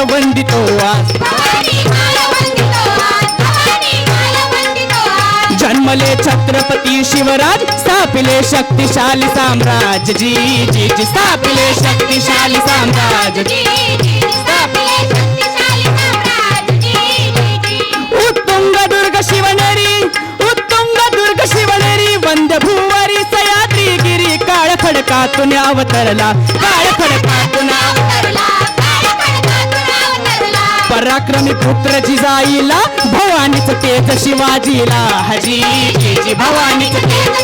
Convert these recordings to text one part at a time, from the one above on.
आज जन्मले छत्रपती शिवराज स्थापिले शक्तिशाली साम्राज्य. जी जी जी स्थापिले शक्तिशाली साम्राज्य. उत्तुंग दुर्ग शिवनेरी उत्तुंग दुर्ग शिवनेरी. वंद भुवारी सह्याद्री गिरी काळ खडकातून अवतरला काळ खडकातून अवतरला पराक्रमी पुत्र जिजाईला भवानीच तेज शिवाजीला. हजी जी जी भवानीच तेज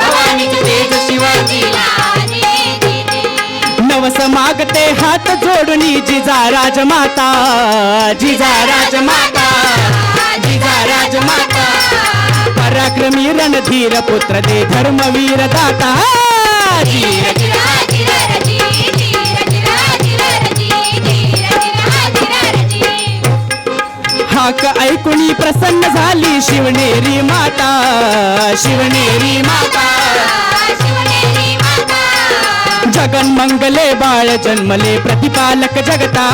भवानीच तेज शिवाजीला. नवस मागते हात जोडणी जिजा राजमाता जिजा राजमाता जिजा राजमाता. पराक्रमी रणधीर पुत्र दे धर्मवीर दाता. धीर हाक ऐकुणी प्रसन्न झाली शिवनेरी माता शिवनेरी माता. जगन मंगले बाळ जन्मले प्रतिपालक जगता.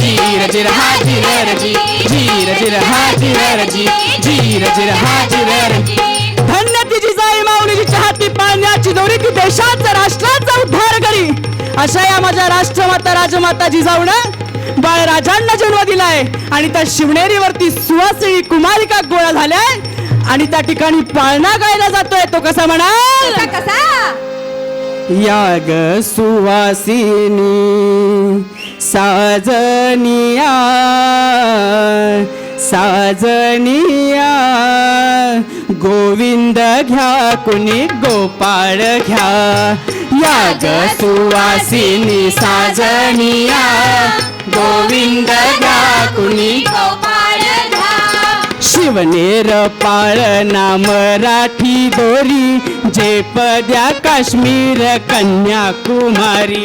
जीर जिर हाजी रजी जी जीर जिर हाजी रजी जीर जिर हाजी रजी धन्य तिची जाई माऊलीची चाहती पाण्याची दोरी की देशाचा राष्ट्राचा उद्धार करी. अशा या माझ्या राष्ट्रमाता राजमाता जिजाऊनं बाळराजांना जन्म दिलाय. आणि त्या शिवनेरीवरती सुवासिनी कुमारिका गोळा झाल्याय. आणि त्या ठिकाणी पाळणा गायला जातोय. तो कसा म्हणाल? याग सुवासिनी साजनिया साजनिया. गोविंद घ्या कुणी गोपाळ घ्या. याग सुवासिनी साजनिया. गोविंद घ्या कुणी शिवनेर पाळना मराठी दोरी जे पद्या काश्मीर कन्याकुमारी.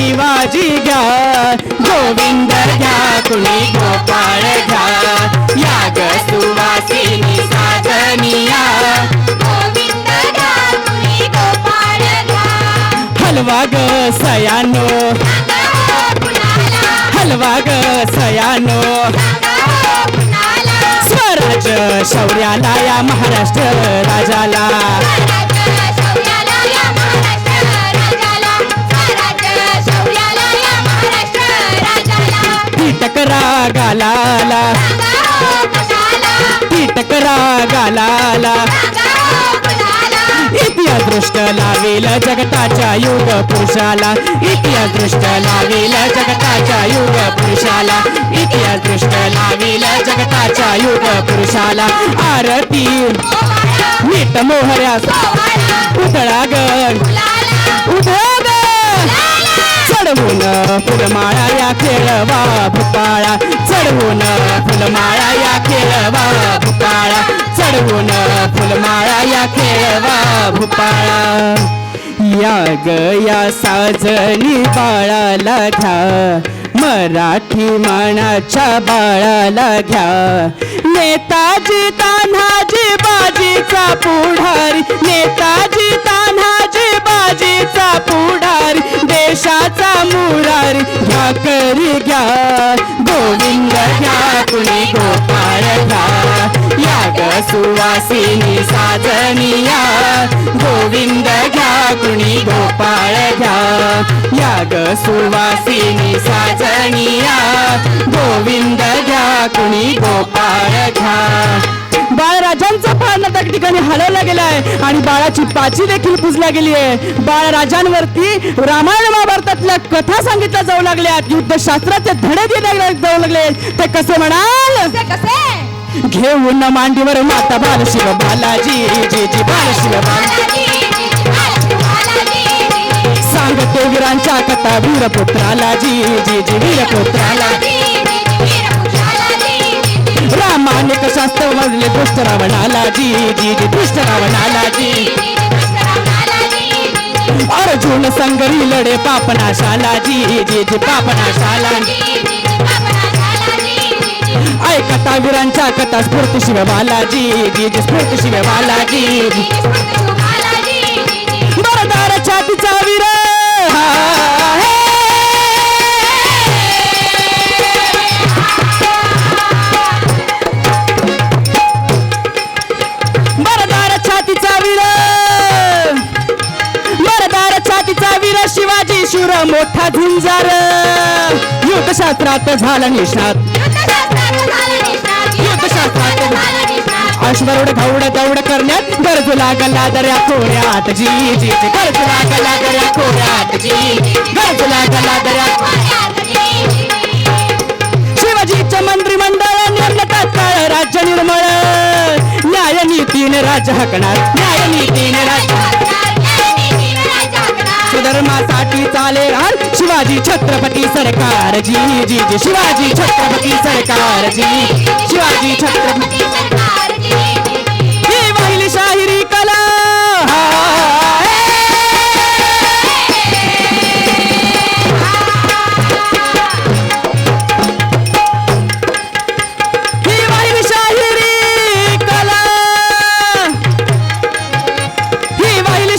शिवाजी घ्या गोविंद घ्या कुणी गोपाळ घ्या. याग सुवासिनी साजनिया. हलवा ग सयानो. हलवा ग सयानो. स्वराज शौर्याला या महाराष्ट्र राजाला. गालाला कीटकरा गालाला इतिहास दृष्ट लावेल जगताच्या युग पुरुषाला. इतिहास दृष्ट लावेल जगताच्या युग पुरुषाला. इतिहास दृष्ट लावेल जगताच्या युग पुरुषाला. आरती नीट मोहऱ्या पुतळा ग चढवून फुलमाळा या खेळवा भुपाळा चढवून फुलमाळा या खेळवा भुपाळा चढवून फुलमाळा या खेळवा भुपाळा या ग या साजनी बाळाला घ्या. मराठी मानाच्या बाळाला घ्या. नेताजी तान्हाजी बाजीचा पुढ दासिनी साजनिया गोविंद घ्या कुणी गोपाळ घ्या. या ग सुवासिनी साजनिया गोविंद घ्या कुणी गोपाळ घ्या. बाळराजांचा पाळणा त्या ठिकाणी हलवला गेलाय आणि बाळाची पाची देखील पुजल्या गेली आहे. बाळराजांवरती रामायण महाभारतातल्या कथा सांगितल्या जाऊ लागल्यात. युद्धशास्त्राचे धडे दिले जाऊ लागले ते कसे म्हणाल? कसे? घेऊन मांडीवर माता बालशिव बालाजी जीजी बालशिव सांगतो वीरांच्या कथा वीरपुत्राला जी जीजी वीरपुत्राला. रामाने कशास्त्र म्हणले दुष्ट रावणाला जी जीजी दुष्ट रावणाला जी. अर्जुन संगरी लढे पापनाशाला जी जी जी पापनाशाला. ऐकता वीरांच्या कथा स्फूर्ती शिव बालाजी बीज स्फूर्ती शिव बालाजी. बरदार छातीचा वीर बरदार छातीचा वीर बरदार छातीचा वीर शिवाजी शूर मोठा झुंजार. युद्धशास्त्रात झाला निशात अश्वरूढ घाऊड दौड करण्यात गरजू लागला दर्या खोऱ्यात. जी जी जी गरजू लागला दर्या खोऱ्यात. जी गरजू लागला दर्या शिवाजीच्या मंत्रिमंडळ तात्काळ राज्य निर्मळ. न्याय नीतीने राज्य हकणार. न्याय नीतीने राज्य सुधर्मासाठी चाले रान शिवाजी छत्रपती सरकार. जी जी जी शिवाजी छत्रपती सरकार. जी शिवाजी छत्रपती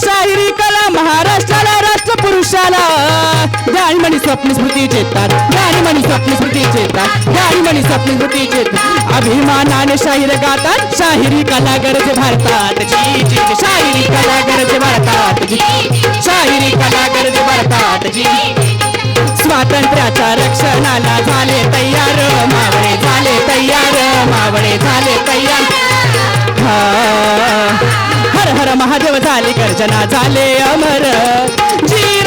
शाहिरी कला महाराष्ट्राला राष्ट्र पुरुषाला म्हणी स्वप्न स्मृती चेतात म्हणी स्वप्न स्मृती चेतात म्हणी स्वप्न स्मृती चेतात अभिमानाने शाहीर गातात शाहिरी कला गरज भारतात. शाहिरी कला गरज भारतात. शाहिरी कला गरज भारतात. स्वातंत्र्याच्या रक्षणाला झाले तयार. मावळे झाले तयार. मावळे झाले तयार. हर महादेव झाले गर्जना झाले अमर. जी